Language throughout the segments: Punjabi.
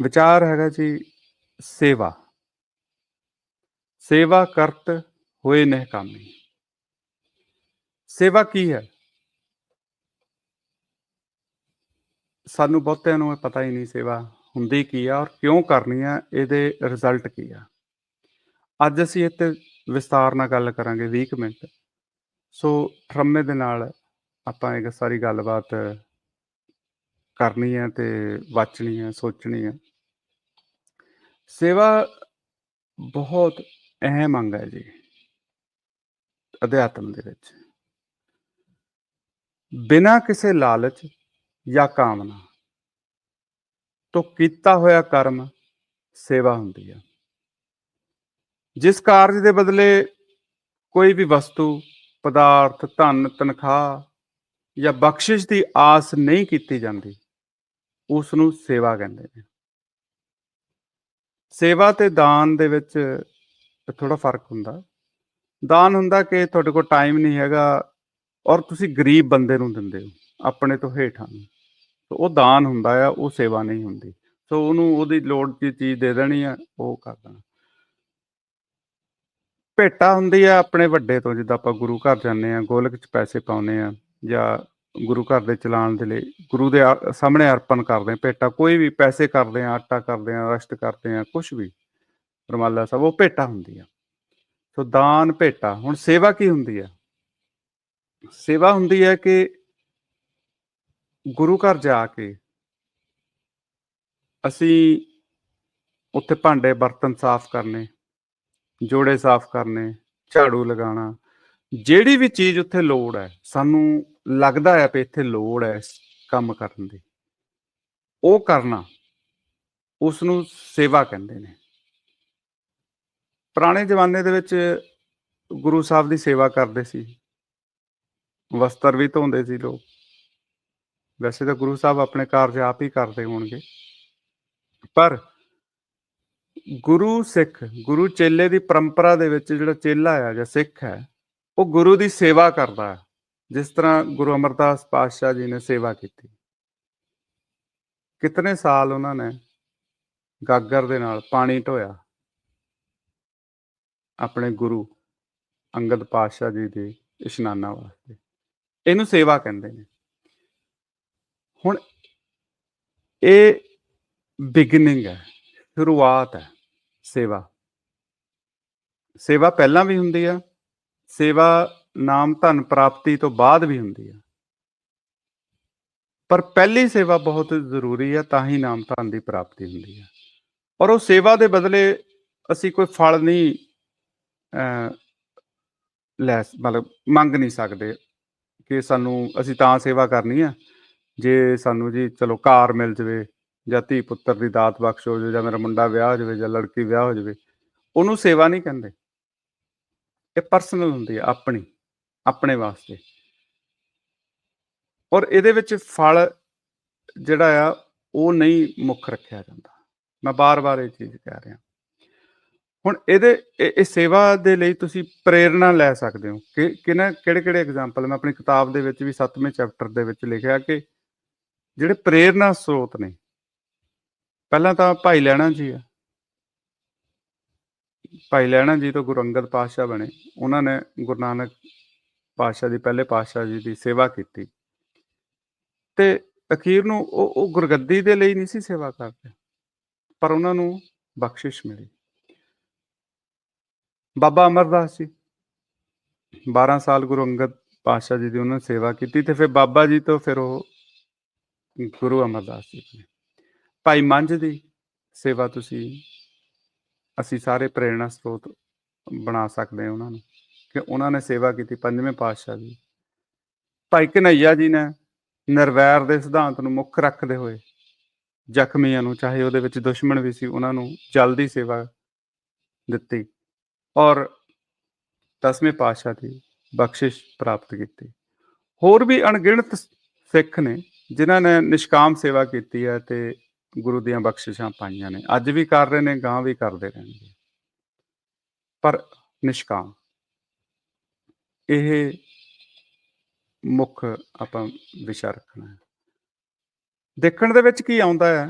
ਵਿਚਾਰ ਹੈਗਾ ਜੀ ਸੇਵਾ। ਸੇਵਾ ਕਰਤ ਹੋਏ ਨਹਿਕਾਮੀ ਸੇਵਾ ਕੀ ਹੈ? ਸਾਨੂੰ ਬਹੁਤਿਆਂ ਨੂੰ ਇਹ ਪਤਾ ਹੀ ਨਹੀਂ ਸੇਵਾ ਹੁੰਦੀ ਕੀ ਆ ਔਰ ਕਿਉਂ ਕਰਨੀ ਆ, ਇਹਦੇ ਰਿਜ਼ਲਟ ਕੀ ਆ। ਅੱਜ ਅਸੀਂ ਇੱਥੇ ਵਿਸਤਾਰ ਨਾਲ ਗੱਲ ਕਰਾਂਗੇ 20 ਕੁ ਮਿੰਟ। ਸੋ ਠਰਮੇ ਦੇ ਨਾਲ ਆਪਾਂ ਇੱਕ ਸਾਰੀ ਗੱਲਬਾਤ ਕਰਨੀ ਹੈ ਤੇ ਵਾਚਣੀ ਹੈ, ਸੋਚਣੀ ਹੈ। ਸੇਵਾ ਬਹੁਤ ਅਹਿਮ ਅੰਗ ਹੈ ਜੀ, ਅਧਿਆਤਮ ਦੇ ਵਿੱਚ। ਬਿਨਾਂ ਕਿਸੇ ਲਾਲਚ ਜਾਂ ਕਾਮਨਾ ਤੋਂ ਕੀਤਾ ਹੋਇਆ ਕਰਮ ਸੇਵਾ ਹੁੰਦੀ ਹੈ ਜਿਸ ਕਾਰਜ ਦੇ ਬਦਲੇ ਕੋਈ ਵੀ ਵਸਤੂ, ਪਦਾਰਥ, ਧਨ, ਤਨਖਾਹ ਜਾਂ ਬਖਸ਼ਿਸ਼ ਦੀ ਆਸ ਨਹੀਂ ਕੀਤੀ ਜਾਂਦੀ ਉਸ ਨੂੰ ਸੇਵਾ ਕਹਿੰਦੇ ਨੇ। ਸੇਵਾ ਤੇ ਦਾਨ ਦੇ ਵਿੱਚ ਥੋੜਾ ਫ਼ਰਕ ਹੁੰਦਾ। ਦਾਨ ਹੁੰਦਾ ਕਿ ਤੁਹਾਡੇ ਕੋਲ ਟਾਈਮ ਨਹੀਂ ਹੈਗਾ ਔਰ ਤੁਸੀਂ ਗਰੀਬ ਬੰਦੇ ਨੂੰ ਦਿੰਦੇ ਹੋ, ਆਪਣੇ ਤੋਂ ਹੇਠਾਂ ਨੂੰ। ਸੋ ਉਹ ਦਾਨ ਹੁੰਦਾ ਆ, ਉਹ ਸੇਵਾ ਨਹੀਂ ਹੁੰਦੀ। ਸੋ ਉਹਨੂੰ ਉਹਦੀ ਲੋੜ ਦੀ ਚੀਜ਼ ਦੇ ਦੇਣੀ ਆ, ਉਹ ਕਰ ਦੇਣਾ। ਭੇਟਾ ਹੁੰਦੀ ਆ ਆਪਣੇ ਵੱਡੇ ਤੋਂ, ਜਿੱਦਾਂ ਆਪਾਂ ਗੁਰੂ ਘਰ ਜਾਂਦੇ ਆ, ਗੋਲਕ ਚ ਪੈਸੇ ਪਾਉਨੇ ਆ ਜਾਂ ਗੁਰੂ ਘਰ ਦੇ ਚਲਾਉਣ ਦੇ ਲਈ ਗੁਰੂ ਦੇ ਆ- ਸਾਹਮਣੇ ਅਰਪਣ ਕਰਦੇ ਆ ਭੇਟਾ ਕੋਈ ਵੀ ਪੈਸੇ ਕਰਦੇ ਆ ਆਟਾ ਕਰਦੇ ਆ ਰਸ਼ਟ ਕਰਦੇ ਆ ਕੁਝ ਵੀ, ਰਮਾਲਾ ਸਾਹਿਬ ਉਹ ਭੇਟਾ ਹੁੰਦੀ ਆ। ਸੋ ਦਾਨ, ਭੇਟਾ, ਹੁਣ ਸੇਵਾ ਕੀ ਹੁੰਦੀ ਆ? ਸੇਵਾ ਹੁੰਦੀ ਹੈ ਕਿ ਗੁਰੂ ਘਰ ਜਾ ਕੇ ਅਸੀਂ ਉੱਥੇ ਭਾਂਡੇ ਬਰਤਨ ਸਾਫ਼ ਕਰਨੇ, ਜੋੜੇ ਸਾਫ਼ ਕਰਨੇ, ਝਾੜੂ ਲਗਾਉਣਾ, ਜਿਹੜੀ ਵੀ ਚੀਜ਼ ਉੱਥੇ ਲੋੜ ਹੈ, ਸਾਨੂੰ ਲੱਗਦਾ ਹੈ ਕਿ ਇੱਥੇ ਲੋੜ ਹੈ ਇਸ ਕੰਮ ਕਰਨ ਦੀ। ਉਹ ਕਰਨਾ ਉਸ ਨੂੰ ਸੇਵਾ ਕਹਿੰਦੇ ਨੇ। ਪੁਰਾਣੇ ਜ਼ਮਾਨੇ ਦੇ ਵਿੱਚ ਗੁਰੂ ਸਾਹਿਬ ਦੀ ਸੇਵਾ ਕਰਦੇ ਸੀ। ਵਸਤਰ ਵੀ ਧੋਂਦੇ ਸੀ ਲੋਕ। ਵੈਸੇ ਤਾਂ ਗੁਰੂ ਸਾਹਿਬ ਆਪਣੇ ਕਾਰਜ ਆਪ ਹੀ ਕਰਦੇ ਹੋਣਗੇ। ਪਰ ਗੁਰੂ ਸਿੱਖ, ਗੁਰੂ ਚੇਲੇ ਦੀ ਪਰੰਪਰਾ ਦੇ ਵਿੱਚ ਜਿਹੜਾ ਚੇਲਾ ਹੈ ਜਾਂ ਸਿੱਖ ਹੈ, ਉਹ ਗੁਰੂ ਦੀ ਸੇਵਾ ਕਰਦਾ ਹੈ। ਜਿਸ ਤਰ੍ਹਾਂ ਗੁਰੂ ਅਮਰਦਾਸ ਪਾਤਸ਼ਾਹ ਜੀ ਨੇ ਸੇਵਾ ਕੀਤੀ। ਕਿਤਨੇ ਸਾਲ ਉਹਨਾਂ ਨੇ ਗਾਗਰ ਦੇ ਨਾਲ ਪਾਣੀ ਢੋਇਆ। ਆਪਣੇ ਗੁਰੂ ਅੰਗਦ ਪਾਤਸ਼ਾਹ ਜੀ ਦੇ ਇਸ਼ਨਾਨਾਂ ਵਾਸਤੇ। ਇਹਨੂੰ ਸੇਵਾ ਕਹਿੰਦੇ ਨੇ। ਹੁਣ ਇਹ ਬਿਗਨਿੰਗ ਹੈ, ਸ਼ੁਰੂਆਤ ਹੈ ਸੇਵਾ। ਸੇਵਾ ਪਹਿਲਾਂ ਵੀ ਹੁੰਦੀ ਆ। ਸੇਵਾ ਨਾਮ ਧਨ ਪ੍ਰਾਪਤੀ ਤੋਂ ਬਾਅਦ ਵੀ ਹੁੰਦੀ ਆ ਪਰ ਪਹਿਲੀ ਸੇਵਾ ਬਹੁਤ ਜ਼ਰੂਰੀ ਹੈ, ਤਾਂ ਹੀ ਨਾਮ ਧਨ ਦੀ ਪ੍ਰਾਪਤੀ ਹੁੰਦੀ ਆ ਔਰ ਉਹ ਸੇਵਾ ਦੇ ਬਦਲੇ ਅਸੀਂ ਕੋਈ ਫਲ ਨਹੀਂ ਲੈ ਮਤਲਬ ਮੰਗ ਨਹੀਂ ਸਕਦੇ ਕਿ ਸਾਨੂੰ, ਅਸੀਂ ਤਾਂ ਸੇਵਾ ਕਰਨੀ ਆ ਜੇ ਸਾਨੂੰ ਜੀ ਚਲੋ ਕਾਰ ਮਿਲ ਜਵੇ ਜਾਂ ਧੀ ਪੁੱਤਰ ਦੀ ਦਾਤ ਬਖਸ਼ ਹੋ ਜਾਵੇ ਜਾਂ ਮੇਰਾ ਮੁੰਡਾ ਵਿਆਹ ਹੋ ਜਾਵੇ ਜਾਂ ਲੜਕੀ ਵਿਆਹ ਹੋ ਜਾਵੇ, ਉਹਨੂੰ ਸੇਵਾ ਨਹੀਂ ਕਹਿੰਦੇ। ਇਹ ਪਰਸਨਲ ਹੁੰਦੀ ਹੈ, ਆਪਣੀ। ਆਪਣੇ ਵਾਸਤੇ। ਔਰ ਇਹਦੇ ਵਿੱਚ ਫਲ ਜਿਹੜਾ ਆ, ਉਹ ਨਹੀਂ ਮੁੱਖ ਰੱਖਿਆ ਜਾਂਦਾ। ਮੈਂ ਬਾਰ-ਬਾਰ ਇਹ ਚੀਜ਼ ਕਹਿ ਰਿਹਾ। ਹੁਣ ਇਹਦੇ, ਇਹ ਇਹ ਸੇਵਾ ਦੇ ਲਈ ਤੁਸੀਂ ਪ੍ਰੇਰਣਾ ਲੈ ਸਕਦੇ ਹੋ। ਕਿ, ਕਿਹਨਾਂ ਕਿਹੜੇ ਕਿਹੜੇ ਐਗਜ਼ਾਮਪਲ ਮੈਂ ਆਪਣੀ ਕਿਤਾਬ ਦੇ ਵਿੱਚ ਵੀ 7ਵੇਂ ਚੈਪਟਰ ਦੇ ਵਿੱਚ ਲਿਖਿਆ ਕਿ ਜਿਹੜੇ ਪ੍ਰੇਰਣਾ ਸਰੋਤ ਨੇ, ਪਹਿਲਾਂ ਤਾਂ ਭਾਈ ਲੈਣਾ ਜੀ ਆ। ਭਾਈ ਲੈਣਾ ਜੀ ਤੋਂ ਗੁਰੂ ਅੰਗਦ ਪਾਤਸ਼ਾਹ ਬਣੇ। ਉਹਨਾਂ ਨੇ ਗੁਰੂ ਨਾਨਕ ਪਾਤਸ਼ਾਹ ਦੀ, ਪਹਿਲੇ ਪਾਤਸ਼ਾਹ ਜੀ ਦੀ ਸੇਵਾ ਕੀਤੀ। ਤੇ ਅਖੀਰ ਨੂੰ ਉਹ ਉਹ ਗੁਰਗੱਦੀ ਦੇ ਲਈ ਨਹੀਂ ਸੀ ਸੇਵਾ ਕਰਦੇ, ਪਰ ਉਹਨਾਂ ਨੂੰ ਬਖਸ਼ਿਸ਼ ਮਿਲੀ। ਬਾਬਾ ਅਮਰਦਾਸ ਜੀ 12 ਸਾਲ ਗੁਰੂ ਅੰਗਦ ਪਾਤਸ਼ਾਹ ਜੀ ਦੀ ਉਹਨਾਂ ਨੇ ਸੇਵਾ ਕੀਤੀ ਤੇ ਫਿਰ ਬਾਬਾ ਜੀ ਤੋਂ ਫਿਰ ਉਹ ਗੁਰੂ ਅਮਰਦਾਸ ਜੀ ਨੇ। ਭਾਈ ਮੰਝ ਦੀ ਸੇਵਾ ਤੁਸੀਂ, ਅਸੀਂ ਸਾਰੇ ਪ੍ਰੇਰਣਾ ਸਰੋਤ ਬਣਾ ਸਕਦੇ ਹਾਂ ਉਹਨਾਂ ਨੂੰ। ਕਿ ਉਹਨਾਂ ਨੇ ਸੇਵਾ ਕੀਤੀ ਪੰਜਵੇਂ ਪਾਤਸ਼ਾਹ ਦੀ। ਭਾਈ ਕਨਈਆ ਜੀ ਨੇ ਨਿਰਵੈਰ ਦੇ ਸਿਧਾਂਤ ਨੂੰ ਮੁੱਖ ਰੱਖਦੇ ਹੋਏ ਜ਼ਖਮੀਆਂ ਨੂੰ, ਚਾਹੇ ਉਹਦੇ ਵਿੱਚ ਦੁਸ਼ਮਣ ਵੀ ਸੀ, ਉਹਨਾਂ ਨੂੰ ਜਲਦੀ ਸੇਵਾ ਦਿੱਤੀ ਔਰ ਦਸਵੇਂ ਪਾਤਸ਼ਾਹ ਦੀ ਬਖਸ਼ਿਸ਼ ਪ੍ਰਾਪਤ ਕੀਤੀ। ਹੋਰ ਵੀ ਅਣਗਿਣਤ ਸਿੱਖ ਨੇ, ਜਿਨ੍ਹਾਂ ਨੇ ਨਿਸ਼ਕਾਮ ਸੇਵਾ ਕੀਤੀ ਹੈ ਤੇ ਗੁਰੂ ਦੀਆਂ ਬਖਸ਼ਿਸ਼ਾਂ ਪਾਈਆਂ ਨੇ। ਅੱਜ ਵੀ ਕਰ ਰਹੇ ਨੇ ਗਾਂ ਵੀ ਕਰਦੇ ਰਹਿਣਗੇ। ਪਰ ਨਿਸ਼ਕਾਮ ਇਹ ਮੁੱਖ ਆਪਾਂ ਵਿਸ਼ਾ ਰੱਖਣਾ ਹੈ। ਦੇਖਣ ਦੇ ਵਿੱਚ ਕੀ ਆਉਂਦਾ ਹੈ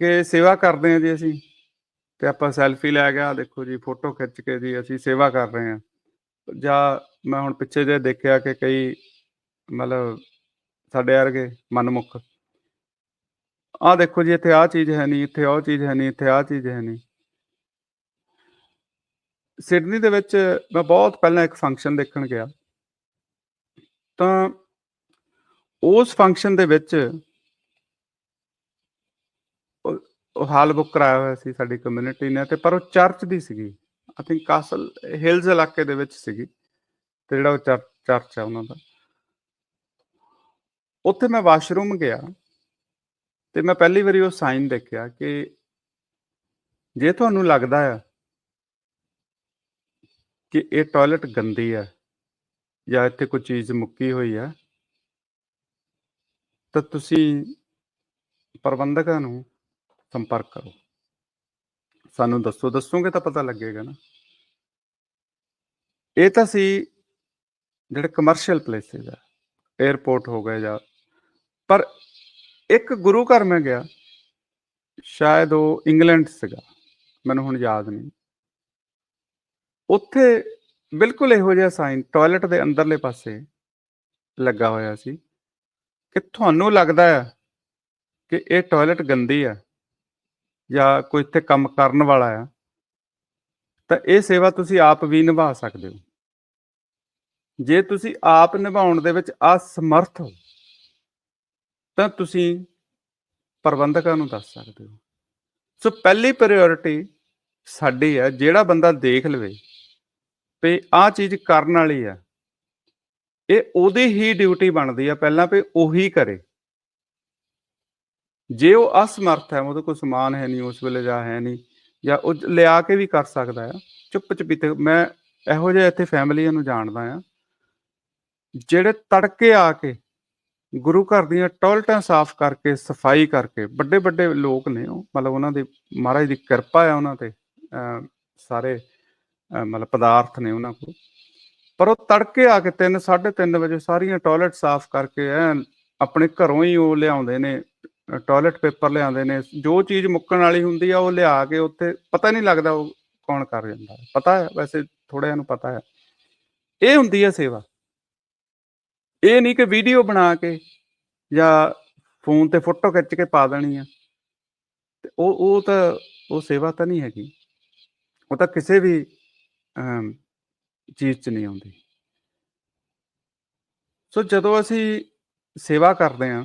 ਕਿ ਸੇਵਾ ਕਰਦੇ ਹਾਂ ਜੀ ਅਸੀਂ ਤੇ ਆਪਾਂ ਸੈਲਫੀ ਲੈ ਗਿਆ ਦੇਖੋ ਜੀ, ਫੋਟੋ ਖਿੱਚ ਕੇ ਜੀ ਅਸੀਂ ਸੇਵਾ ਕਰ ਰਹੇ ਹਾਂ। ਜਾਂ ਮੈਂ ਹੁਣ ਪਿੱਛੇ ਜੇ ਦੇਖਿਆ ਕਿ ਕਈ ਮਤਲਬ ਸਾਡੇ ਵਰਗੇ ਮਨਮੁਖ, ਆਹ ਦੇਖੋ ਜੀ ਇੱਥੇ ਆਹ ਚੀਜ਼ ਹੈ ਨਹੀਂ, ਇੱਥੇ ਉਹ ਚੀਜ਼ ਹੈ ਨਹੀਂ, ਇੱਥੇ ਆਹ ਚੀਜ਼ ਹੈ ਨਹੀਂ। ਸਿਡਨੀ ਦੇ ਵਿੱਚ ਮੈਂ ਬਹੁਤ ਪਹਿਲਾਂ ਇੱਕ ਫੰਕਸ਼ਨ ਦੇਖਣ ਗਿਆ। ਤਾਂ ਉਸ ਫੰਕਸ਼ਨ ਦੇ ਵਿੱਚ ਉਹ- ਹਾਲ ਬੁੱਕ ਕਰਾਇਆ ਹੋਇਆ ਸੀ ਸਾਡੀ ਕਮਿਊਨਿਟੀ ਨੇ ਤੇ ਪਰ ਉਹ ਚਰਚ ਦੀ ਸੀਗੀ। ਆਈ ਥਿੰਕ ਕਾਸਲ ਹਿਲਸ ਇਲਾਕੇ ਦੇ ਵਿੱਚ ਸੀਗੀ ਤੇ ਜਿਹੜਾ ਉਹ ਚਰਚ ਚਰਚ ਹੈ ਉਹਨਾਂ ਦਾ। ਉੱਥੇ ਮੈਂ ਵਾਸ਼ਰੂਮ ਗਿਆ ਤੇ ਮੈਂ ਪਹਿਲੀ ਵਾਰੀ ਉਹ ਸਾਈਨ ਦੇਖਿਆ ਕਿ ਜੇ ਤੁਹਾਨੂੰ ਲੱਗਦਾ ਆ ਕਿ ਇਹ ਟਾਇਲਟ ਗੰਦੀ ਹੈ ਜਾਂ ਇੱਥੇ ਕੋਈ ਚੀਜ਼ ਮੁੱਕੀ ਹੋਈ ਹੈ ਤਾਂ ਤੁਸੀਂ ਪ੍ਰਬੰਧਕਾਂ ਨੂੰ ਸੰਪਰਕ ਕਰੋ। ਸਾਨੂੰ ਦੱਸੋ, ਦੱਸੋਗੇ ਤਾਂ ਪਤਾ ਲੱਗੇਗਾ ਨਾ। ਇਹ ਤਾਂ ਸੀ ਜਿਹੜੇ ਕਮਰਸ਼ੀਅਲ ਪਲੇਸਿਸ ਆ 에어ਪੋਰਟ ਹੋ ਗਏ ਜਾਂ, ਪਰ ਇੱਕ ਗੁਰੂ ਘਰ ਮੈਂ ਗਿਆ, ਸ਼ਾਇਦ ਉਹ ਇੰਗਲੈਂਡ 'ਚ ਸੀਗਾ, ਮੈਨੂੰ ਹੁਣ ਯਾਦ ਨਹੀਂ। ਉੱਥੇ ਬਿਲਕੁਲ ਇਹੋ ਜਿਹਾ ਸਾਈਨ ਟਾਇਲਟ ਦੇ ਅੰਦਰਲੇ ਪਾਸੇ ਲੱਗਾ ਹੋਇਆ ਸੀ ਕਿ ਤੁਹਾਨੂੰ ਲੱਗਦਾ ਹੈ ਕਿ ਇਹ ਟਾਇਲਟ ਗੰਦੀ ਆ ਜਾਂ ਕੋਈ ਇੱਥੇ ਕੰਮ ਕਰਨ ਵਾਲਾ ਆ ਤਾਂ ਇਹ ਸੇਵਾ ਤੁਸੀਂ ਆਪ ਵੀ ਨਿਭਾ ਸਕਦੇ ਹੋ। ਜੇ ਤੁਸੀਂ ਆਪ ਨਿਭਾਉਣ ਦੇ ਵਿੱਚ ਅਸਮਰਥ ਹੋ, ਤਾਂ ਤੁਸੀਂ ਪ੍ਰਬੰਧਕਾਂ ਨੂੰ ਦੱਸ ਸਕਦੇ ਹੋ। ਸੋ ਪਹਿਲੀ ਪ੍ਰਾਇੋਰਟੀ ਸਾਡੀ ਹੈ, ਜਿਹੜਾ ਬੰਦਾ ਦੇਖ ਲਵੇ ਵੀ ਆਹ ਚੀਜ਼ ਕਰਨ ਵਾਲੀ ਆ। ਇਹ ਉਹਦੀ ਹੀ ਡਿਊਟੀ ਬਣਦੀ ਆ, ਪਹਿਲਾਂ ਵੀ ਉਹੀ ਕਰੇ। ਜੇ ਉਹ ਅਸਮਰਥ ਹੈ, ਉਹਦੇ ਕੋਲ ਸਮਾਨ ਹੈ ਨਹੀਂ, ਉਸ ਵੇਲੇ ਜਾਂ ਹੈ ਨਹੀਂ, ਜਾਂ ਉਹ ਲਿਆ ਕੇ ਵੀ ਕਰ ਸਕਦਾ ਆ ਚੁੱਪ ਚਪੀਤੇ ਮੈਂ ਇਹੋ ਜਿਹੇ ਇੱਥੇ ਫੈਮਲੀਆਂ ਨੂੰ ਜਾਣਦਾ ਆ, ਜਿਹੜੇ ਤੜਕੇ ਆ ਕੇ ਗੁਰੂ ਘਰ ਦੀਆਂ ਟੋਇਲਟਾਂ ਸਾਫ਼ ਕਰਕੇ, ਸਫ਼ਾਈ ਕਰਕੇ ਵੱਡੇ ਵੱਡੇ ਲੋਕ ਨੇ ਉਹ, ਮਤਲਬ ਉਹਨਾਂ ਦੀ ਮਹਾਰਾਜ ਦੀ ਕਿਰਪਾ ਆ ਉਹਨਾਂ ਤੇ, ਅਹ ਸਾਰੇ ਮਤਲਬ ਪਦਾਰਥ ਨੇ ਉਹਨਾਂ ਕੋਲ। ਪਰ ਉਹ ਤੜਕੇ ਆ ਕੇ 3 3:30 ਵਜੇ ਸਾਰੀਆਂ ਟਾਇਲਟ ਸਾਫ਼ ਕਰਕੇ ਐ ਆਪਣੇ ਘਰੋਂ ਹੀ ਉਹ ਲਿਆਉਂਦੇ ਨੇ ਟਾਇਲਟ ਪੇਪਰ ਲਿਆਉਂਦੇ ਨੇ। ਜੋ ਚੀਜ਼ ਮੁੱਕਣ ਵਾਲੀ ਹੁੰਦੀ ਆ ਉਹ ਲਿਆ ਕੇ ਉੱਥੇ ਪਤਾ ਨਹੀਂ ਲੱਗਦਾ ਉਹ ਕੌਣ ਕਰ ਜਾਂਦਾ। ਪਤਾ ਹੈ, ਵੈਸੇ ਥੋੜਿਆਂ ਨੂੰ ਪਤਾ ਹੈ। ਇਹ ਹੁੰਦੀ ਹੈ ਸੇਵਾ। ਇਹ ਨਹੀਂ ਕਿ ਵੀਡੀਓ ਬਣਾ ਕੇ ਜਾਂ ਫੋਨ ਤੇ ਫੋਟੋ ਖਿੱਚ ਕੇ ਪਾ ਦੇਣੀ ਆ। ਤੇ ਉਹ ਉਹ ਤਾਂ, ਉਹ ਸੇਵਾ ਤਾਂ ਨਹੀਂ ਹੈਗੀ। ਉਹ ਤਾਂ ਕਿਸੇ ਵੀ ਅਮ, ਚੀਜ਼ 'ਚ ਨਹੀਂ ਆਉਂਦੀ। ਸੋ ਜਦੋਂ ਅਸੀਂ ਸੇਵਾ ਕਰਦੇ ਹਾਂ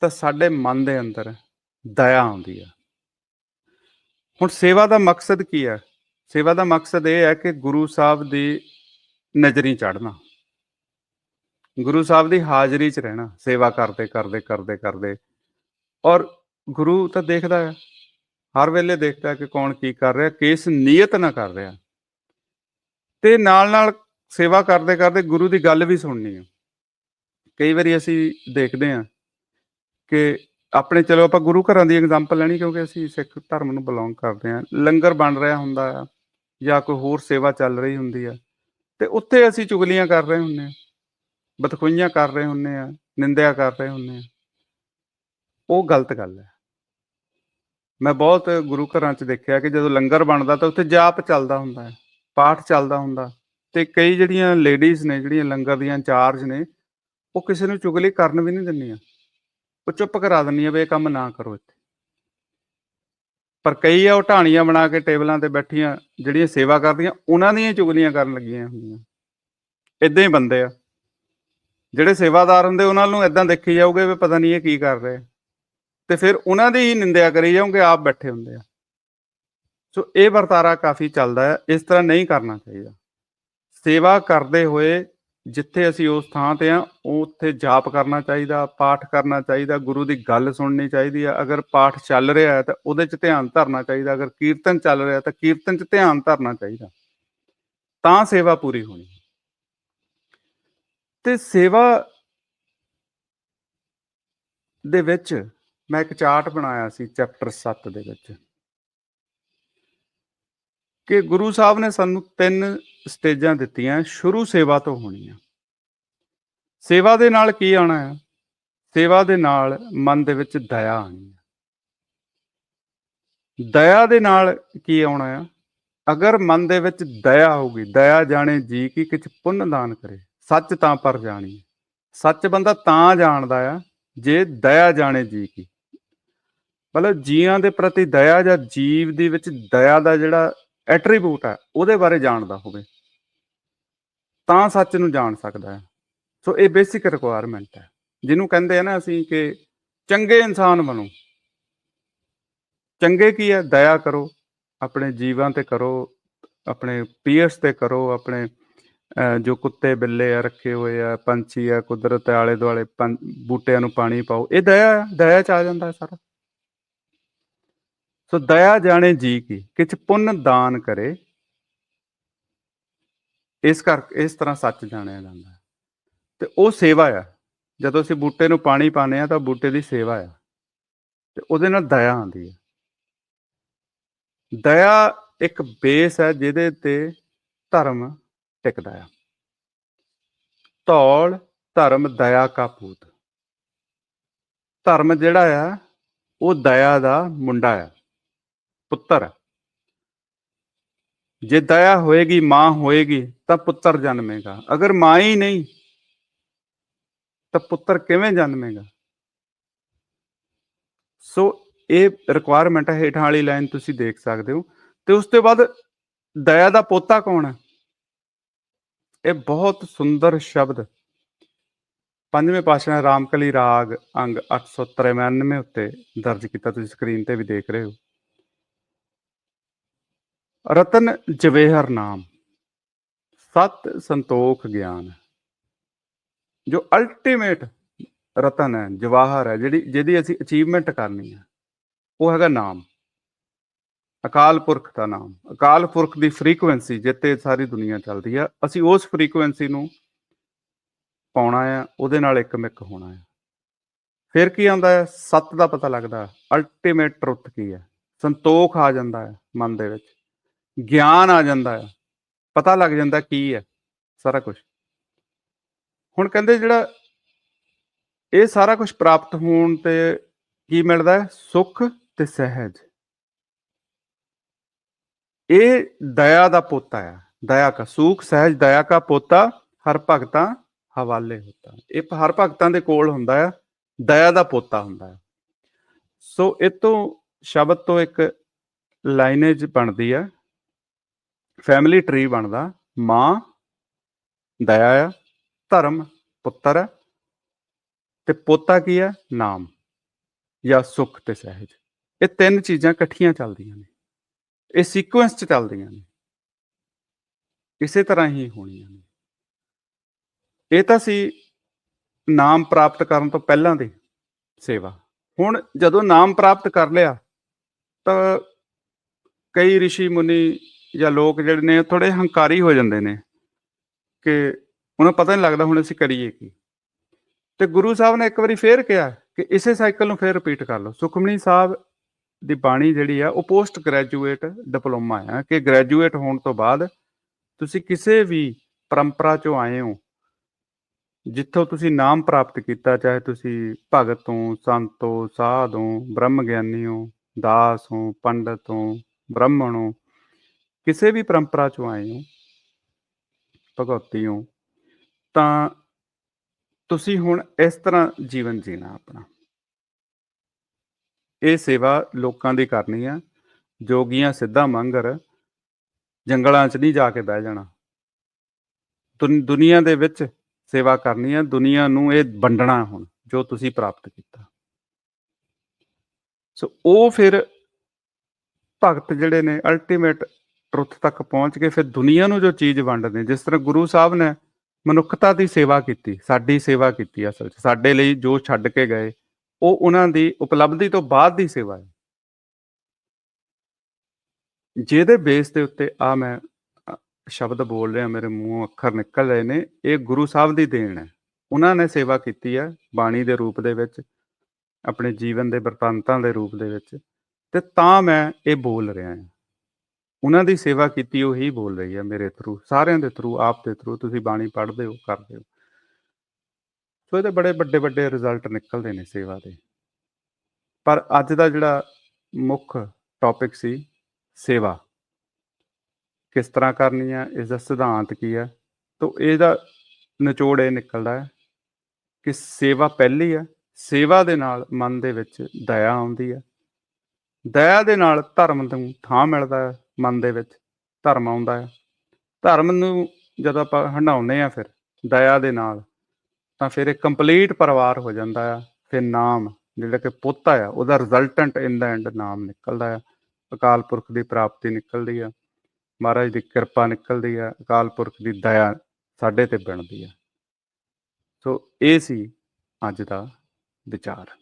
ਤਾਂ ਸਾਡੇ ਮਨ ਦੇ ਅੰਦਰ ਦਇਆ ਆਉਂਦੀ ਆ। ਹੁਣ ਸੇਵਾ ਦਾ ਮਕਸਦ ਕੀ ਹੈ ਸੇਵਾ ਦਾ ਮਕਸਦ ਇਹ ਹੈ ਕਿ ਗੁਰੂ ਸਾਹਿਬ ਦੀ ਨਜ਼ਰੀ ਚੜ੍ਹਨਾ। ਗੁਰੂ ਸਾਹਿਬ ਦੀ ਹਾਜ਼ਰੀ 'ਚ ਰਹਿਣਾ ਸੇਵਾ ਕਰਦੇ ਕਰਦੇ ਕਰਦੇ ਕਰਦੇ। ਔਰ ਗੁਰੂ ਤਾਂ ਦੇਖਦਾ ਹੈ ਹਰ ਵੇਲੇ ਦੇਖਦਾ ਹੈ ਕਿ ਕੌਣ ਕੀ ਕਰ ਰਿਹਾ ਕਿਸ ਨੀਅਤ ਨਾਲ ਕਰ ਰਿਹਾ। ਤੇ ਨਾਲ ਨਾਲ ਸੇਵਾ ਕਰਦੇ ਕਰਦੇ ਗੁਰੂ ਦੀ ਗੱਲ ਵੀ ਸੁਣਨੀ ਹੈ ਕਈ ਵਾਰੀ ਅਸੀਂ ਦੇਖਦੇ ਹਾਂ ਕਿ ਆਪਣੇ ਚਲੋ ਆਪਾਂ ਗੁਰੂ ਘਰਾਂ ਦੀ ਐਗਜ਼ਾਮਪਲ ਲੈਣੀ ਕਿਉਂਕਿ ਅਸੀਂ ਸਿੱਖ ਧਰਮ ਨੂੰ ਬਿਲੋਂਗ ਕਰਦੇ ਹਾਂ ਲੰਗਰ ਬਣ ਰਿਹਾ ਹੁੰਦਾ ਆ ਜਾਂ ਕੋਈ ਹੋਰ ਸੇਵਾ ਚੱਲ ਰਹੀ ਹੁੰਦੀ ਆ ਤੇ ਉੱਥੇ ਅਸੀਂ ਚੁਗਲੀਆਂ ਕਰ ਰਹੇ ਹੁੰਨੇ ਆ ਬਤਖੋਈਆਂ ਕਰ ਰਹੇ ਹੁੰਨੇ ਆ, ਨਿੰਦਿਆ ਕਰ ਰਹੇ ਹੁੰਨੇ ਆ। ਉਹ ਗਲਤ ਗੱਲ ਹੈ ਮੈਂ ਬਹੁਤ ਗੁਰੂ ਘਰਾਂ 'ਚ ਦੇਖਿਆ ਕਿ ਜਦੋਂ ਲੰਗਰ ਬਣਦਾ ਤਾਂ ਉੱਥੇ ਜਾਪ ਚੱਲਦਾ ਹੁੰਦਾ ਹੈ ਪਾਠ ਚੱਲਦਾ ਹੁੰਦਾ ਤੇ ਕਈ ਜਿਹੜੀਆਂ ਲੇਡੀਜ਼ ਨੇ, ਜਿਹੜੀਆਂ ਲੰਗਰ ਦੀਆਂ ਚਾਰਜ ਨੇ, ਉਹ ਕਿਸੇ ਨੂੰ ਚੁਗਲੀ ਕਰਨ ਵੀ ਨਹੀਂ ਦਿੰਦੀਆਂ। ਉਹ ਚੁੱਪ ਕਰਾ ਦਿੰਦੀਆਂ ਵੀ ਇਹ ਕੰਮ ਨਾ ਕਰੋ ਇੱਥੇ। ਪਰ ਕਈ ਆ ਉਹ ਢਾਣੀਆਂ ਬਣਾ ਕੇ ਟੇਬਲਾਂ ਤੇ ਬੈਠੀਆਂ, ਜਿਹੜੀਆਂ ਸੇਵਾ ਕਰਦੀਆਂ, ਉਹਨਾਂ ਦੀਆਂ ਚੁਗਲੀਆਂ ਕਰਨ ਲੱਗੀਆਂ ਹੁੰਦੀਆਂ। ਇਦਾਂ ਹੀ ਬੰਦੇ ਆ। ਜਿਹੜੇ ਸੇਵਾਦਾਰ ਹੁੰਦੇ, ਉਹਨਾਂ ਨੂੰ ਇਦਾਂ ਦੇਖੀ ਜਾਊਗੇ ਵੀ ਪਤਾ ਨਹੀਂ ਇਹ ਕੀ ਕਰ ਰਹੇ। ਤੇ ਫਿਰ ਉਹਨਾਂ ਦੀ ਹੀ ਨਿੰਦਿਆ ਕਰੀ ਜਾਓਗੇ ਆਪ ਬੈਠੇ ਹੁੰਦੇ ਆ। ਸੋ ਇਹ ਵਰਤਾਰਾ ਕਾਫੀ ਚੱਲਦਾ ਹੈ, ਇਸ ਤਰ੍ਹਾਂ ਨਹੀਂ ਕਰਨਾ ਚਾਹੀਦਾ। ਸੇਵਾ ਕਰਦੇ ਹੋਏ ਜਿੱਥੇ ਅਸੀਂ ਉਸ ਥਾਂ ਤੇ ਆ ਉੱਥੇ ਜਾਪ ਕਰਨਾ ਚਾਹੀਦਾ, ਪਾਠ ਕਰਨਾ ਚਾਹੀਦਾ, ਗੁਰੂ ਦੀ ਗੱਲ ਸੁਣਨੀ ਚਾਹੀਦੀ ਆ ਅਗਰ ਪਾਠ ਚੱਲ ਰਿਹਾ ਹੈ ਤਾਂ ਉਹਦੇ 'ਚ ਧਿਆਨ ਧਰਨਾ ਚਾਹੀਦਾ, ਅਗਰ ਕੀਰਤਨ ਚੱਲ ਰਿਹਾ ਤਾਂ ਕੀਰਤਨ 'ਚ ਧਿਆਨ ਧਰਨਾ ਚਾਹੀਦਾ। ਤਾਂ ਸੇਵਾ ਪੂਰੀ ਹੋਣੀ। ਤੇ ਸੇਵਾ ਦੇ ਵਿੱਚ ਮੈਂ ਇੱਕ ਚਾਰਟ ਬਣਾਇਆ ਸੀ, ਚੈਪਟਰ 7 ਦੇ ਵਿੱਚ। ਕਿ ਗੁਰੂ ਸਾਹਿਬ ਨੇ ਸਾਨੂੰ ਤਿੰਨ ਸਟੇਜਾਂ ਦਿੱਤੀਆਂ, ਸ਼ੁਰੂ ਸੇਵਾ ਤੋਂ ਹੋਣੀ ਆ। ਸੇਵਾ ਦੇ ਨਾਲ ਕੀ ਆਣਾ ਹੈ ਸੇਵਾ ਦੇ ਨਾਲ ਮਨ ਦੇ ਵਿੱਚ ਦਇਆ ਆਣੀ ਹੈ ਦਇਆ ਦੇ ਨਾਲ ਕੀ ਆਉਣਾ ਆ? ਅਗਰ ਮਨ ਦੇ ਵਿੱਚ ਦਇਆ ਹੋਊਗੀ, ਦਇਆ ਜਾਣੇ ਜੀ ਕੀ ਕਿਛ ਪੁੰਨ ਦਾਨ ਕਰੇ, ਸੱਚ ਤਾਂ ਪਰ ਜਾਣੀ ਸੱਚ ਬੰਦਾ ਤਾਂ ਜਾਣਦਾ ਆ, ਜੇ ਦਇਆ ਜਾਣੇ ਜੀ ਕੀ। ਮਤਲਬ ਜੀਆਂ ਦੇ ਪ੍ਰਤੀ ਦਇਆ ਜਾਂ ਜੀਵ ਦੇ ਵਿੱਚ ਦਇਆ ਦਾ ਜਿਹੜਾ ਐਟਰੀਬਿਊਟ ਹੈ, ਉਹਦੇ ਬਾਰੇ ਜਾਣਦਾ ਹੋਵੇ। ਤਾਂ ਸੱਚ ਨੂੰ ਜਾਣ ਸਕਦਾ ਹੈ। ਸੋ ਇਹ ਬੇਸਿਕ ਰਿਕੁਆਇਰਮੈਂਟ ਹੈ। ਜਿਹਨੂੰ ਕਹਿੰਦੇ ਆ ਨਾ ਅਸੀਂ ਕਿ ਚੰਗੇ ਇਨਸਾਨ ਬਣੋ। ਚੰਗੇ ਕੀ ਹੈ? ਦਇਆ ਕਰੋ, ਆਪਣੇ ਜੀਵਾਂ ਤੇ ਕਰੋ, ਆਪਣੇ ਪੀਅਰਸ ਤੇ ਕਰੋ, ਆਪਣੇ ਜੋ ਕੁੱਤੇ ਬਿੱਲੇ ਆ, ਰੱਖੇ ਹੋਏ ਆ, ਪੰਛੀ ਆ, ਕੁਦਰਤ ਦੇ ਆਲੇ ਦੁਆਲੇ ਪੰ- ਬੂਟਿਆਂ ਨੂੰ ਪਾਣੀ ਪਾਓ। ਇਹ ਦਇਆ ਆ ਦਇਆ ਚ ਆ ਜਾਂਦਾ ਹੈ ਸਾਰਾ। ਸੋ ਦਇਆ ਜਾਣੇ ਜੀ ਕੀ ਕਿਛ ਪੁੰਨ ਦਾਨ ਕਰੇ। ਇਸ ਕਰ, ਇਸ ਤਰ੍ਹਾਂ ਸੱਚ ਜਾਣਿਆ ਜਾਂਦਾ ਹੈ। ਤੇ ਉਹ ਸੇਵਾ ਆ। ਜਦੋਂ ਅਸੀਂ ਬੂਟੇ ਨੂੰ ਪਾਣੀ ਪਾਉਂਦੇ ਆ ਤਾਂ ਬੂਟੇ ਦੀ ਸੇਵਾ ਆ। ਤੇ ਉਹਦੇ ਨਾਲ ਦਇਆ ਆਉਂਦੀ ਹੈ। ਦਇਆ ਇੱਕ ਬੇਸ ਹੈ ਜਿਹਦੇ ਤੇ ਧਰਮ ਟਿਕਦਾ ਆ। ਧੌਲ, ਧਰਮ, ਦਇਆ ਕਾ ਪੂਤ। ਧਰਮ ਜਿਹੜਾ ਆ, ਉਹ ਦਇਆ ਦਾ ਮੁੰਡਾ ਆ। ਪੁੱਤਰ। ਜੇ ਦਇਆ ਹੋਏਗੀ, ਮਾਂ ਹੋਏਗੀ, ਤਾਂ ਪੁੱਤਰ ਜਨਮੇਗਾ। ਅਗਰ ਮਾਂ ਹੀ ਨਹੀਂ, ਤਾਂ ਪੁੱਤਰ ਕਿਵੇਂ ਜਨਮੇਗਾ? ਸੋ ਇਹ ਰਿਕੁਆਇਰਮੈਂਟ ਹੈ ਹੇਠਾਂ ਵਾਲੀ ਲਾਈਨ ਤੁਸੀਂ ਦੇਖ ਸਕਦੇ ਹੋ। ਤੇ ਉਸ ਤੋਂ ਬਾਅਦ ਦਇਆ ਦਾ ਪੋਤਾ ਕੌਣ ਹੈ? ਇਹ ਬਹੁਤ ਸੁੰਦਰ ਸ਼ਬਦ। ਪੰਜਵੇਂ ਪਾਤਸ਼ਾਹ ਰਾਮਕਲੀ ਰਾਗ ਅੰਗ 893 ਉੱਤੇ ਦਰਜ ਕੀਤਾ। ਤੁਸੀਂ ਸਕਰੀਨ ਤੇ ਵੀ ਦੇਖ ਰਹੇ ਹੋ। ਰਤਨ ਜਵੇਹਰ ਨਾਮ, ਸਤ ਸੰਤੋਖ ਗਿਆਨ। ਜੋ ਅਲਟੀਮੇਟ ਰਤਨ ਹੈ, ਜਵਾਹਰ ਹੈ, ਜਿਹੜੀ, ਜਿਹਦੀ ਅਸੀਂ ਅਚੀਵਮੈਂਟ ਕਰਨੀ ਹੈ, ਉਹ ਹੈਗਾ ਨਾਮ। ਅਕਾਲ ਪੁਰਖ ਦਾ ਨਾਮ। ਅਕਾਲ ਪੁਰਖ ਦੀ ਫ੍ਰੀਕੁਐਂਸੀ ਜਿੱਤੇ ਸਾਰੀ ਦੁਨੀਆ ਚੱਲਦੀ ਆ ਅਸੀਂ ਉਸ ਫ੍ਰੀਕੁਐਂਸੀ ਨੂੰ ਪਾਉਣਾ ਆ ਉਹਦੇ ਨਾਲ ਇੱਕ ਮਿਕ ਹੋਣਾ ਆ ਫਿਰ ਕੀ ਆਉਂਦਾ ਹੈ? ਸੱਤ ਦਾ ਪਤਾ ਲੱਗਦਾ ਅਲਟੀਮੇਟ ਟਰੁੱਥ ਕੀ ਹੈ? ਸੰਤੋਖ ਆ ਜਾਂਦਾ ਹੈ ਮਨ ਦੇ ਵਿੱਚ। ਗਿਆਨ ਆ ਜਾਂਦਾ ਹੈ ਪਤਾ ਲੱਗ ਜਾਂਦਾ ਕੀ ਹੈ ਸਾਰਾ ਕੁਝ ਹੁਣ ਕਹਿੰਦੇ ਜਿਹੜਾ ਇਹ ਸਾਰਾ ਕੁਝ ਪ੍ਰਾਪਤ ਹੋਣ ਤੇ ਕੀ ਮਿਲਦਾ ਹੈ? ਸੁਖ ਤੇ ਸਹਿਜ। ਇਹ ਦਇਆ ਦਾ ਪੋਤਾ ਹੈ ਦਇਆ ਕਾ ਸੁਖ, ਸਹਿਜ, ਦਇਆ ਕਾ ਪੋਤਾ, ਹਰ ਭਗਤਾਂ ਹਵਾਲੇ ਹੁੰਦਾ। ਹੈ। ਇਹ ਹਰ ਭਗਤਾਂ ਦੇ ਕੋਲ ਹੁੰਦਾ ਹੈ ਦਇਆ ਦਾ ਪੋਤਾ ਹੁੰਦਾ ਹੈ ਸੋ ਇਹ ਤੋਂ ਸ਼ਬਦ ਤੋਂ ਇੱਕ ਲਾਈਨੇਜ ਬਣਦੀ ਹੈ ਫੈਮਿਲੀ ਟਰੀ ਬਣਦਾ। ਮਾਂ, ਦਇਆ ਆ, ਧਰਮ, ਪੁੱਤਰ ਹੈ ਤੇ ਪੋਤਾ ਕੀ ਹੈ ਨਾਮ। ਜਾਂ ਸੁਖ ਤੇ ਸਹਿਜ। ਇਹ ਤਿੰਨ ਚੀਜ਼ਾਂ ਇਕੱਠੀਆਂ ਚੱਲਦੀਆਂ ਨੇ। ਇਹ ਸੀਕੁਐਂਸ ਚ ਚੱਲਦੀਆਂ ਨੇ। ਇਸੇ ਤਰ੍ਹਾਂ ਹੀ ਹੋਣੀਆਂ ਨੇ। ਇਹ ਤਾਂ ਸੀ ਨਾਮ ਪ੍ਰਾਪਤ ਕਰਨ ਤੋਂ ਪਹਿਲਾਂ ਦੀ ਸੇਵਾ। ਹੁਣ ਜਦੋਂ ਨਾਮ ਪ੍ਰਾਪਤ ਕਰ ਲਿਆ, ਤਾਂ ਕਈ ઋષਿ ਮੁਨੀ ਜਾਂ ਲੋਕ ਜਿਹੜੇ ਨੇ ਥੋੜੇ ਹੰਕਾਰੀ ਹੋ ਜਾਂਦੇ ਨੇ ਕਿ ਉਹਨਾਂ ਪਤਾ ਨਹੀਂ ਲੱਗਦਾ ਹੁਣ ਅਸੀਂ ਕਰੀਏ ਕੀ। ਤੇ ਗੁਰੂ ਸਾਹਿਬ ਨੇ ਇੱਕ ਵਾਰੀ ਫੇਰ ਕਿਹਾ ਕਿ ਇਸੇ ਸਾਈਕਲ ਨੂੰ ਫੇਰ ਰਿਪੀਟ ਕਰ ਲਓ। ਸੁਖਮਨੀ ਸਾਹਿਬ ਦੀ ਬਾਣੀ ਜਿਹੜੀ ਆ, ਉਹ ਪੋਸਟ ਗ੍ਰੈਜੂਏਟ ਡਿਪਲੋਮਾ ਆ ਕਿ ਗ੍ਰੈਜੂਏਟ ਹੋਣ ਤੋਂ ਬਾਅਦ ਤੁਸੀਂ ਕਿਸੇ ਵੀ ਪਰੰਪਰਾ ਚੋਂ ਆਏ ਹੋ, ਜਿੱਥੋਂ ਤੁਸੀਂ ਨਾਮ ਪ੍ਰਾਪਤ ਕੀਤਾ, ਚਾਹੇ ਤੁਸੀਂ ਭਗਤ ਹੋ, ਸੰਤ ਹੋ, ਸਾਧ ਹੋ ਬ੍ਰਹਮ ਗਿਆਨੀ ਹੋ, ਦਾਸ ਹੋ, ਪੰਡਤ ਹੋ, ਬ੍ਰਾਹਮਣ ਹੋ ਕਿਸੇ ਵੀ ਪਰੰਪਰਾ ਚੋਂ ਆਏ ਹੋ, ਭਗਵਤੀ ਹੋ, ਤਾਂ ਤੁਸੀਂ ਹੁਣ ਇਸ ਤਰ੍ਹਾਂ ਜੀਵਨ ਜੀਣਾ ਆਪਣਾ। ਇਹ ਸੇਵਾ ਲੋਕਾਂ ਦੀ ਕਰਨੀ ਆ, ਜੋਗੀਆਂ ਸਿੱਧਾ ਮੰਗਰ, ਜੰਗਲਾਂ 'ਚ ਨਹੀਂ ਜਾ ਕੇ ਬਹਿ ਜਾਣਾ। ਦੁਨ- ਦੁਨੀਆ ਦੇ ਵਿੱਚ ਸੇਵਾ ਕਰਨੀ ਆ, ਦੁਨੀਆ ਨੂੰ ਇਹ ਵੰਡਣਾ ਹੁਣ, ਜੋ ਤੁਸੀਂ ਪ੍ਰਾਪਤ ਕੀਤਾ। ਸੋ ਉਹ ਫਿਰ ਭਗਤ ਜਿਹੜੇ ਨੇ ਅਲਟੀਮੇਟ ਟਰੁੱਥ ਤੱਕ ਪਹੁੰਚ ਕੇ ਫਿਰ ਦੁਨੀਆ ਨੂੰ ਜੋ ਚੀਜ਼ ਵੰਡਦੇ, ਜਿਸ ਤਰ੍ਹਾਂ ਗੁਰੂ ਸਾਹਿਬ ਨੇ ਮਨੁੱਖਤਾ ਦੀ ਸੇਵਾ ਕੀਤੀ, ਸਾਡੀ ਸੇਵਾ ਕੀਤੀ ਅਸਲ 'ਚ, ਸਾਡੇ ਲਈ ਜੋ ਛੱਡ ਕੇ ਗਏ, ਉਹ ਉਹਨਾਂ ਦੀ ਉਪਲਬਧੀ ਤੋਂ ਬਾਅਦ ਦੀ ਸੇਵਾ ਹੈ। ਜਿਹਦੇ ਬੇਸ ਦੇ ਉੱਤੇ ਆ ਮੈਂ ਸ਼ਬਦ ਬੋਲ ਰਿਹਾ, ਮੇਰੇ ਮੂੰਹੋਂ ਅੱਖਰ ਨਿਕਲ ਰਹੇ ਨੇ, ਇਹ ਗੁਰੂ ਸਾਹਿਬ ਦੀ ਦੇਣ ਹੈ। ਉਹਨਾਂ ਨੇ ਸੇਵਾ ਕੀਤੀ ਹੈ ਬਾਣੀ ਦੇ ਰੂਪ ਦੇ ਵਿੱਚ, ਆਪਣੇ ਜੀਵਨ ਦੇ ਵਰਤਾਂਤਾਂ ਦੇ ਰੂਪ ਦੇ ਵਿੱਚ, ਤੇ ਤਾਂ ਮੈਂ ਇਹ ਬੋਲ ਰਿਹਾ ਹਾਂ। ਉਹਨਾਂ ਦੀ ਸੇਵਾ ਕੀਤੀ, ਉਹ ਹੀ ਬੋਲ ਰਹੀ ਹੈ ਮੇਰੇ ਥਰੂ ਸਾਰਿਆਂ ਦੇ ਥਰੂ ਆਪ ਦੇ ਥਰੂ ਤੁਸੀਂ ਬਾਣੀ ਪੜ੍ਹਦੇ ਹੋ, ਕਰਦੇ ਹੋ। ਸੋ ਇਹਦੇ ਬੜੇ ਵੱਡੇ ਵੱਡੇ ਰਿਜ਼ਲਟ ਨਿਕਲਦੇ ਨੇ ਸੇਵਾ ਦੇ। ਪਰ ਅੱਜ ਦਾ ਜਿਹੜਾ ਮੁੱਖ ਟੌਪਿਕ ਸੀ, ਸੇਵਾ। ਕਿਸ ਤਰ੍ਹਾਂ ਕਰਨੀ ਹੈ, ਇਸ ਦਾ ਸਿਧਾਂਤ ਕੀ ਹੈ? ਤੋਂ ਇਹਦਾ ਨਿਚੋੜ ਇਹ ਨਿਕਲਦਾ ਹੈ ਕਿ ਸੇਵਾ ਪਹਿਲੀ ਹੈ, ਸੇਵਾ ਦੇ ਨਾਲ ਮਨ ਦੇ ਵਿੱਚ ਦਇਆ ਆਉਂਦੀ ਹੈ। ਦਇਆ ਦੇ ਨਾਲ ਧਰਮ ਨੂੰ ਥਾਂ ਮਿਲਦਾ ਹੈ। ਮਨ ਦੇ ਵਿੱਚ ਧਰਮ ਆਉਂਦਾ ਹੈ ਧਰਮ ਨੂੰ ਜਦੋਂ ਆਪਾਂ ਹੰਡਾਉਂਦੇ ਆ ਫਿਰ, ਦਇਆ ਦੇ ਨਾਲ, ਤਾਂ ਫਿਰ ਇਹ ਕੰਪਲੀਟ ਪਰਿਵਾਰ ਹੋ ਜਾਂਦਾ ਆ। ਫਿਰ ਨਾਮ, ਜਿਹੜਾ ਕਿ ਪੋਤਾ ਆ, ਉਹਦਾ ਰਿਜ਼ਲਟੈਂਟ ਇਨ ਦਾ ਐਂਡ ਨਾਮ ਨਿਕਲਦਾ ਆ। ਅਕਾਲ ਪੁਰਖ ਦੀ ਪ੍ਰਾਪਤੀ ਨਿਕਲਦੀ ਆ। ਮਹਾਰਾਜ ਦੀ ਕਿਰਪਾ ਨਿਕਲਦੀ ਆ। ਅਕਾਲ ਪੁਰਖ ਦੀ ਦਇਆ ਸਾਡੇ ਤੇ ਬਣਦੀ ਆ। ਸੋ ਇਹ ਸੀ ਅੱਜ ਦਾ ਵਿਚਾਰ।